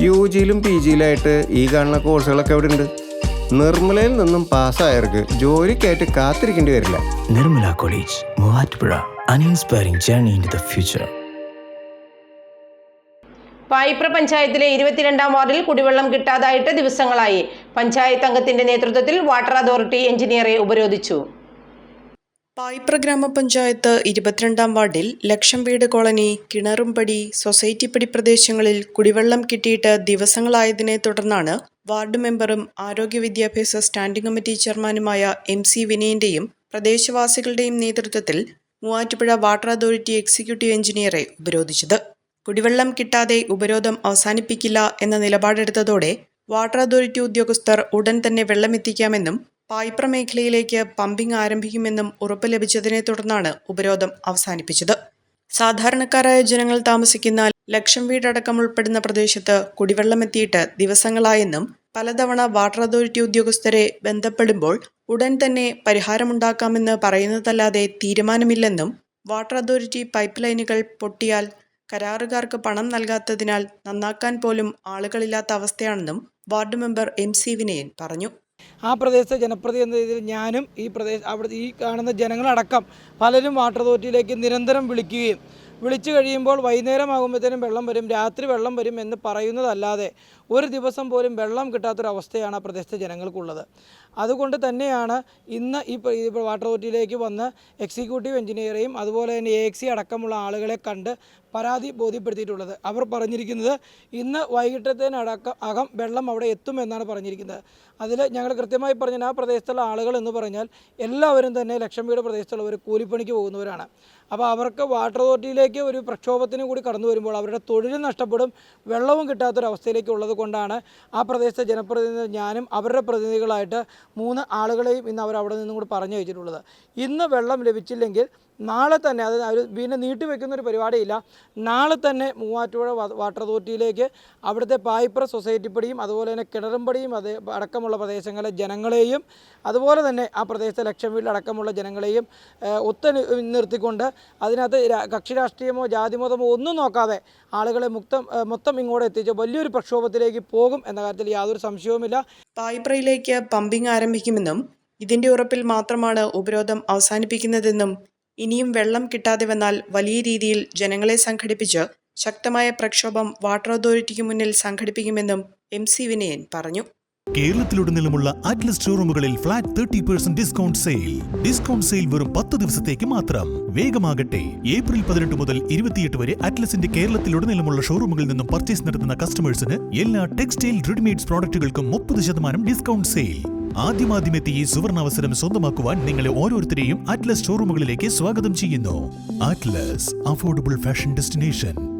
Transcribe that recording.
U ജിയിലും P ജിയിലായിട്ട് ഈ കാണുന്ന കോഴ്സുകളൊക്കെ അവിടെ ഉണ്ട് നിർമ്മലയിൽ നിന്നും പാസ്സായവർക്ക് ജോലിക്കായിട്ട് കാത്തിരിക്കേണ്ടി വരില്ല. Nirmala college Muvattupuzha an inspiring journey in the future future. Payipra പഞ്ചായത്തിലെ ഇരുപത്തിരണ്ടാം വാർഡിൽ കുടിവെള്ളം കിട്ടാതായിട്ട് ദിവസങ്ങളായി. പഞ്ചായത്ത് അംഗത്തിന്റെ നേതൃത്വത്തിൽ വാട്ടർ അതോറിറ്റി എഞ്ചിനീയറെ ഉപരോധിച്ചു. പായിപ്ര ഗ്രാമപഞ്ചായത്ത് ഇരുപത്തിരണ്ടാം വാർഡിൽ ലക്ഷം വീട് കോളനി കിണറുംപടി സൊസൈറ്റിപ്പടി പ്രദേശങ്ങളിൽ കുടിവെള്ളം കിട്ടിയിട്ട് ദിവസങ്ങളായതിനെ തുടർന്നാണ് വാർഡ് മെമ്പറും ആരോഗ്യ വിദ്യാഭ്യാസ സ്റ്റാൻഡിംഗ് കമ്മിറ്റി ചെയർമാനുമായ എം സി വിനയന്റെയും പ്രദേശവാസികളുടെയും നേതൃത്വത്തിൽ മൂവാറ്റുപുഴ വാട്ടർ അതോറിറ്റി എക്സിക്യൂട്ടീവ് എഞ്ചിനീയറെ ഉപരോധിച്ചത്. കുടിവെള്ളം കിട്ടാതെ ഉപരോധം അവസാനിപ്പിക്കില്ല എന്ന നിലപാടെടുത്തതോടെ വാട്ടർ അതോറിറ്റി ഉദ്യോഗസ്ഥർ ഉടൻ തന്നെ വെള്ളമെത്തിക്കാമെന്നും പായിപ്ര മേഖലയിലേക്ക് പമ്പിംഗ് ആരംഭിക്കുമെന്നും ഉറപ്പ് ലഭിച്ചതിനെ തുടർന്നാണ് ഉപരോധം അവസാനിപ്പിച്ചത്. സാധാരണക്കാരായ ജനങ്ങൾ താമസിക്കുന്ന ലക്ഷം വീടടക്കം ഉൾപ്പെടുന്ന പ്രദേശത്ത് കുടിവെള്ളം എത്തിയിട്ട് ദിവസങ്ങളായെന്നും പലതവണ വാട്ടർ അതോറിറ്റി ഉദ്യോഗസ്ഥരെ ബന്ധപ്പെടുമ്പോൾ ഉടൻ തന്നെ പരിഹാരമുണ്ടാക്കാമെന്ന് പറയുന്നതല്ലാതെ തീരുമാനമില്ലെന്നും വാട്ടർ അതോറിറ്റി പൈപ്പ് ലൈനുകൾ പൊട്ടിയാൽ കരാറുകാർക്ക് പണം നൽകാത്തതിനാൽ നന്നാക്കാൻ പോലും ആളുകളില്ലാത്ത അവസ്ഥയാണെന്നും ward member M C Vinayan പറഞ്ഞു. ആ പ്രദേശത്തെ ജനപ്രതി എന്ന രീതിയിൽ ഞാനും ഈ പ്രദേശ അവിടെ ഈ കാണുന്ന ജനങ്ങളടക്കം പലരും വാട്ടർ അതോറിറ്റിയിലേക്ക് നിരന്തരം വിളിക്കുകയും വിളിച്ചു കഴിയുമ്പോൾ വൈകുന്നേരമാകുമ്പോഴത്തേനും വെള്ളം വരും രാത്രി വെള്ളം വരും എന്ന് പറയുന്നതല്ലാതെ ഒരു ദിവസം പോലും വെള്ളം കിട്ടാത്തൊരവസ്ഥയാണ് ആ പ്രദേശത്തെ ജനങ്ങൾക്കുള്ളത്. അതുകൊണ്ട് തന്നെയാണ് ഇന്ന് ഈ വാട്ടർ അതോറിറ്റിയിലേക്ക് വന്ന് എക്സിക്യൂട്ടീവ് എഞ്ചിനീയറെയും അതുപോലെ തന്നെ എ എക്സി അടക്കമുള്ള ആളുകളെ കണ്ട് പരാതി ബോധ്യപ്പെടുത്തിയിട്ടുള്ളത്. അവർ പറഞ്ഞിരിക്കുന്നത് ഇന്ന് വൈകിട്ടത്തേനടക്കം അകം വെള്ളം അവിടെ എത്തുമെന്നാണ് പറഞ്ഞിരിക്കുന്നത്. അതിൽ ഞങ്ങൾ കൃത്യമായി പറഞ്ഞാൽ ആ പ്രദേശത്തുള്ള ആളുകൾ എന്ന് പറഞ്ഞാൽ എല്ലാവരും തന്നെ ലക്ഷം വീട് പ്രദേശത്തുള്ളവർ കൂലിപ്പണിക്ക് പോകുന്നവരാണ്. അപ്പോൾ അവർക്ക് വാട്ടർ അതോറിറ്റിയിലേക്ക് ഒരു പ്രക്ഷോഭത്തിന് കൂടി കടന്നു വരുമ്പോൾ അവരുടെ തൊഴിൽ നഷ്ടപ്പെടും വെള്ളവും കിട്ടാത്തൊരവസ്ഥയിലേക്ക് ഉള്ളത് കൊണ്ടാണ് ആ പ്രദേശത്തെ ജനപ്രതിനിധി ഞാനും അവരുടെ പ്രതിനിധികളായിട്ട് മൂന്ന് ആളുകളെയും ഇന്ന് അവർ അവിടെ നിന്നും കൂടി പറഞ്ഞു വെച്ചിട്ടുള്ളത്. ഇന്ന് വെള്ളം ലഭിച്ചില്ലെങ്കിൽ നാളെ തന്നെ അത് അവർ പിന്നെ നീട്ടിവെക്കുന്ന ഒരു പരിപാടിയില്ല നാളെ തന്നെ മൂവാറ്റുപുഴ വാട്ടർ അതോറിറ്റിയിലേക്ക് അവിടുത്തെ പായിപ്ര സൊസൈറ്റിപ്പടിയും അതുപോലെ തന്നെ കിണറുംപടിയും അത് അടക്കമുള്ള പ്രദേശങ്ങളിലെ ജനങ്ങളെയും അതുപോലെ തന്നെ ആ പ്രദേശത്തെ ലക്ഷം വീട്ടിലടക്കമുള്ള ജനങ്ങളെയും ഒത്തു നിർത്തിക്കൊണ്ട് അതിനകത്ത് കക്ഷിരാഷ്ട്രീയ കക്ഷി രാഷ്ട്രീയമോ ജാതിമതമോ ഒന്നും നോക്കാതെ ആളുകളെ മുക്തം മൊത്തം ഇങ്ങോട്ട് എത്തിച്ച് വലിയൊരു പ്രക്ഷോഭത്തിലേക്ക് പോകും എന്ന കാര്യത്തിൽ യാതൊരു സംശയവുമില്ല. തായ്പ്രയിലേക്ക് പമ്പിംഗ് ആരംഭിക്കുമെന്നും ഇതിന്റെ ഉറപ്പിൽ മാത്രമാണ് ഉപരോധം അവസാനിപ്പിക്കുന്നതെന്നും ഇനിയും വെള്ളം കിട്ടാതെ വന്നാൽ വലിയ രീതിയിൽ ജനങ്ങളെ സംഘടിപ്പിച്ച് ശക്തമായ പ്രക്ഷോഭം വാട്ടർ അതോറിറ്റിക്ക് മുന്നിൽ സംഘടിപ്പിക്കുമെന്നും എം സി വിനയൻ പറഞ്ഞു. കേരളത്തിലുടനീളമുള്ള Atlas ഷോറൂമുകളിൽ flat thirty percent discount sale discount sale വെറും പത്ത് ദിവസത്തേക്ക് മാത്രം. വേഗമാകട്ടെ. ഏപ്രിൽ പതിനെട്ട് മുതൽ ഇരുപത്തിയെട്ട് വരെ അറ്റ്ലസിന്റെ കേരളത്തിലുടനീളമുള്ള ഷോറൂമുകളിൽ നിന്നും പർച്ചേസ് നടത്തുന്ന കസ്റ്റമേഴ്സിന് എല്ലാ ടെക്സ്റ്റൈൽ റെഡിമെയ്ഡ്സ് പ്രോഡക്റ്റുകൾക്കും മുപ്പത് ശതമാനം ഡിസ്കൗണ്ട് സെയിൽ ആദ്യമാദ്യമെത്തി ഈ സുവർണാവസരം സ്വന്തമാക്കുവാൻ നിങ്ങളെ ഓരോരുത്തരെയും അറ്റ്ലസ് ഷോറൂമുകളിലേക്ക് സ്വാഗതം ചെയ്യുന്നു. Atlas affordable fashion destination